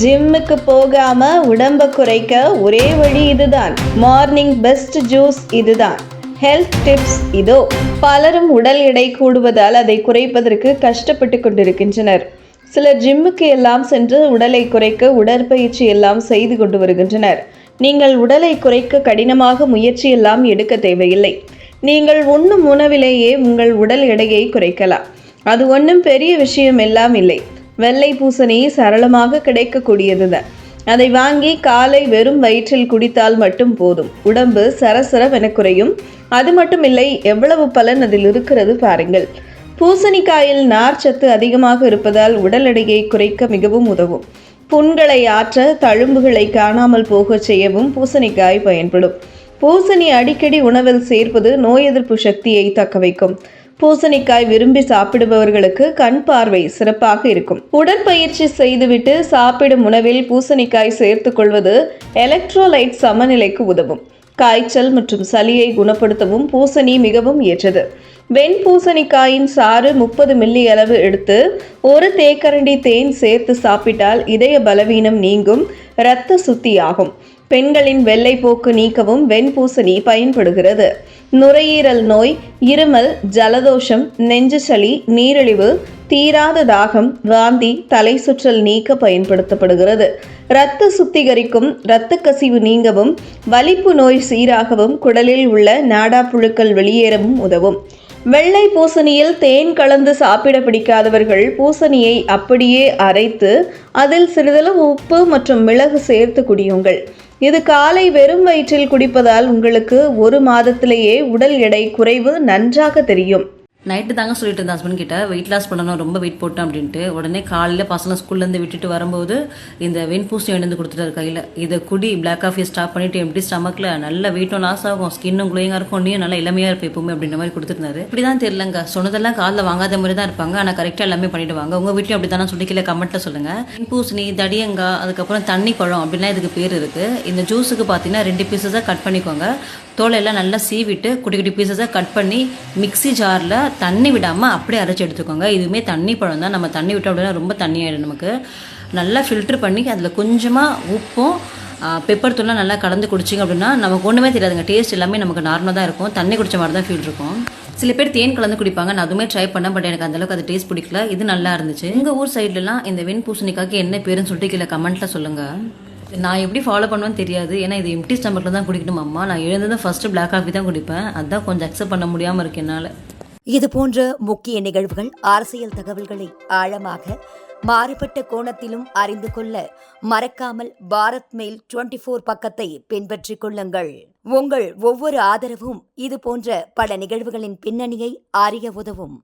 ஜிம்முக்கு போகாம உடம்ப குறைக்க ஒரே வழி இதுதான். மார்னிங் பெஸ்ட் ஜூஸ் இதுதான். ஹெல்த் டிப்ஸ் இதோ. பலரும் உடல் எடை கூடுவதால் அதை குறைப்பதற்கு கஷ்டப்பட்டு கொண்டிருக்கின்றனர். சிலர் ஜிம்முக்கு எல்லாம் சென்று உடலை குறைக்க உடற்பயிற்சி எல்லாம் செய்து கொண்டு வருகின்றனர். நீங்கள் உடலை குறைக்க கடினமாக முயற்சி எல்லாம் எடுக்க தேவையில்லை. நீங்கள் உண்ணும் உணவிலேயே உங்கள் உடல் எடையை குறைக்கலாம். அது ஒன்றும் பெரிய விஷயம் எல்லாம் இல்லை. வெள்ளை பூசணி சரளமாக கிடைக்கக்கூடியதுதான் அதை வாங்கி காலை வெறும் வயிற்றில் குடித்தால் மட்டும் போதும். உடம்பு சரசரவென குறையும். அது மட்டும் இல்லை எவ்வளவு பலன் அதில் இருக்கிறது பாருங்கள். பூசணிக்காயில் நார்ச்சத்து அதிகமாக இருப்பதால் உடல் எடையை குறைக்க மிகவும் உதவும். புண்களை ஆற்ற தழும்புகளை காணாமல் போகச் செய்யவும் பூசணிக்காய் பயன்படும். பூசணி அடிக்கடி உணவில் சேர்ப்பது நோய் எதிர்ப்பு சக்தியை தக்கவைக்கும் பூசணிக்காய் விரும்பி சாப்பிடுபவர்களுக்கு கண் பார்வை சிறப்பாக இருக்கும். உடற்பயிற்சி செய்துவிட்டு சாப்பிடும் உணவில் பூசணிக்காய் சேர்த்துக் கொள்வது எலக்ட்ரோலைட் சமநிலைக்கு உதவும். காய்ச்சல் மற்றும் சளியை குணப்படுத்தவும் பூசணி மிகவும் ஏற்றது. வெண் பூசணிக்காயின் சாறு முப்பது மில்லி அளவு எடுத்து ஒரு தேக்கரண்டி தேன் சேர்த்து சாப்பிட்டால் இதய பலவீனம் நீங்கும் இரத்த சுத்தியாகும். பெண்களின் வெள்ளைப்போக்கு நீக்கவும் வெண் பூசணி பயன்படுகிறது. நுரையீரல் நோய் இருமல் ஜலதோஷம் நெஞ்சு சளி நீரிழிவு தீராத தாகம் வாந்தி தலை சுற்றல் நீக்க பயன்படுத்தப்படுகிறது. இரத்த சுத்திகரிக்கும் இரத்த கசிவு நீங்கவும் வலிப்பு நோய் சீராகவும் குடலில் உள்ள நாடா புழுக்கள் வெளியேறவும் உதவும். வெள்ளை பூசணியில் தேன் கலந்து சாப்பிட பிடிக்காதவர்கள் பூசணியை அப்படியே அரைத்து அதில் சிறிதளவு உப்பு மற்றும் மிளகு சேர்த்து குடியுங்கள். இது காலை வெறும் வயிற்றில் குடிப்பதால் உங்களுக்கு ஒரு மாதத்திலேயே உடல் எடை குறைவு நன்றாக தெரியும். நைட்டு தாங்க சொல்லிட்டு இருந்தேன் ஹஸ்பண்ட் கிட்ட. வெயிட் லாஸ் பண்ணணும் ரொம்ப வெயிட் போட்டேன் அப்படின்ட்டு. உடனே காலையில் பசங்க ஸ்கூல்லேருந்து விட்டுட்டு வரும்போது இந்த வெண்பூசணி எழுந்து கொடுத்துட்டாரு கையில். இதை குடி பிளாக் காஃபி ஸ்டாப் பண்ணிட்டு எப்படி ஸ்டமக்கில் நல்ல வெயிட்டும் லாஸ் ஆகும். ஸ்கின்னும் குளோயிங்காக இருக்கும். நீயும் நல்லா இளமையாக இருப்பேன் எப்பவுமே அப்படின்ற மாதிரி கொடுத்துருந்தாரு. இப்படி தான் தெரியலங்க. சொன்னதெல்லாம் காலில் வாங்காத மாதிரி தான் இருப்பாங்க. ஆனால் கரெக்டாக எல்லாமே பண்ணிடுவாங்க. உங்கள் வீட்லையும் அப்படி தானே சொல்லி கீழே கமெண்ட்டில் சொல்லுங்கள் வெண்பூசணி தடியங்காய் அதுக்கப்புறம் தண்ணி குழம் அப்படின்லாம் இதுக்கு பேர் இருக்குது இந்த ஜூஸுக்கு பார்த்தீங்கன்னா ரெண்டு பீஸஸாக கட் பண்ணிக்கோங்க. தோலையெல்லாம் நல்லா சீவிட்டு குட்டி குட்டி பீசஸாக கட் பண்ணி மிக்ஸி ஜாரில் தண்ணி விடாமல் அப்படியே அரைச்சி எடுத்துக்கோங்க. இதுவுமே தண்ணி பழம் தான். நம்ம தண்ணி விட்டோம் அப்படின்னா ரொம்ப தண்ணி ஆகிடும் நமக்கு. நல்லா ஃபில்ட்ரு பண்ணி அதில் கொஞ்சமாக உப்பும் பெப்பர் தூள்லாம் நல்லா கலந்து குடிச்சிங்க அப்படின்னா நமக்கு ஒன்றுமே தெரியாதுங்க. டேஸ்ட் எல்லாமே நமக்கு நார்மலாக தான் இருக்கும். தண்ணி குடித்த மாதிரி தான் ஃபீல் இருக்கும். சில பேர் தேன் கலந்து குடிப்பாங்க. நான் அதுவுமே ட்ரை பண்ணேன் பட் எனக்கு அந்தளவுக்கு அது டேஸ்ட் பிடிக்கல. இது நல்லா இருந்துச்சு. எங்கள் ஊர் சைட்லலாம் இந்த வெண் பூசணிக்காக்கு என்ன பேருன்னு சொல்லிட்டு கீழே கமெண்ட்டில் சொல்லுங்கள் நான் எப்படி ஃபாலோ பண்ணுவேன்னு தெரியாது. ஏன்னா இது எம்டி ஸ்டமக்கில் தான் குடிக்கணும் அம்மா. நான் எழுந்ததும் ஃபஸ்ட்டு பிளாக் காஃபி தான் குடிப்பேன். அதான் கொஞ்சம் அக்செப்ட் பண்ண முடியாமல் இருக்கு என்னால். இது போன்ற முக்கிய நிகழ்வுகள் அரசியல் தகவல்களை ஆழமாக மாறுபட்ட கோணத்திலும் அறிந்து கொள்ள மறக்காமல் பாரத் மெயில் டுவெண்ட்டி ஃபோர் பக்கத்தை பின்பற்றிக் கொள்ளுங்கள். உங்கள் ஒவ்வொரு ஆதரவும் இது போன்ற பல நிகழ்வுகளின் பின்னணியை அறிய உதவும்.